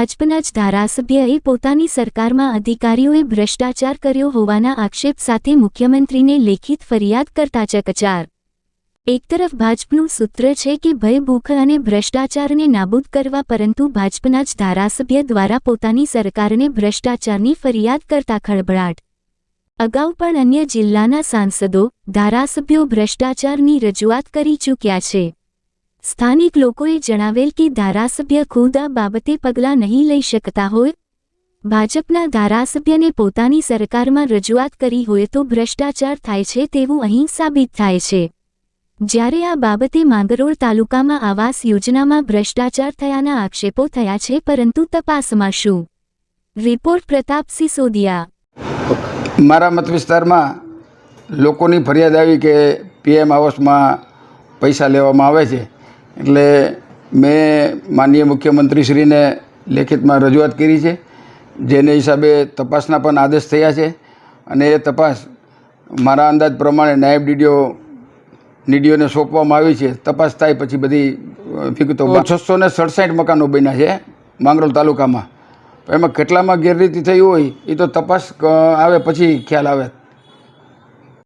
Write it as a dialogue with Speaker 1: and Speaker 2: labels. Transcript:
Speaker 1: ભાજપના જ ધારાસભ્યએ પોતાની સરકારમાં અધિકારીઓએ ભ્રષ્ટાચાર કર્યો હોવાના આક્ષેપ સાથે મુખ્યમંત્રીને લેખિત ફરિયાદ કરતા ચકચાર. એક તરફ ભાજપનું સૂત્ર છે કે ભય ભૂખ અને ભ્રષ્ટાચારને નાબૂદ કરવા પરંતુ ભાજપના જ ધારાસભ્ય દ્વારા પોતાની સરકારને ભ્રષ્ટાચારની ફરિયાદ કરતા ખળભળાટ. અગાઉ પણ અન્ય જિલ્લાના સાંસદો, ધારાસભ્યો ભ્રષ્ટાચારની રજૂઆત કરી ચૂક્યા છે. સ્થાનિક લોકોએ જણાવેલ કે ધારાસભ્ય ખુદ આ બાબતે પગલાં નહીં લઈ શકતા હોય. ભાજપના ધારાસભ્યને પોતાની સરકારમાં રજૂઆત કરી હોય તો ભ્રષ્ટાચાર થાય છે તેવું અહીં સાબિત થાય છે. જ્યારે આ બાબતે માંગરોળ તાલુકામાં આવાસ યોજનામાં ભ્રષ્ટાચાર થયાના આક્ષેપો થયા છે પરંતુ તપાસમાં શું? રિપોર્ટ પ્રતાપ સિસોદિયા.
Speaker 2: મારા મત વિસ્તારમાં લોકોની ફરિયાદ આવી કે પીએમ આવાસમાં પૈસા લેવામાં આવે છે. એટલે મેં માનનીય મુખ્યમંત્રીશ્રીને લેખિતમાં રજૂઆત કરી છે જેને હિસાબે તપાસના પણ આદેશ થયા છે. અને એ તપાસ મારા અંદાજ પ્રમાણે નાયબ ડીડીઓ નીડીઓને સોંપવામાં આવી છે. તપાસ થાય પછી બધી વિગતો છસો ને સડસઠ મકાનો બન્યા છે માંગરોળ તાલુકામાં. એમાં કેટલામાં ગેરરીતિ થઈ હોય એ તો તપાસ આવે પછી ખ્યાલ આવે.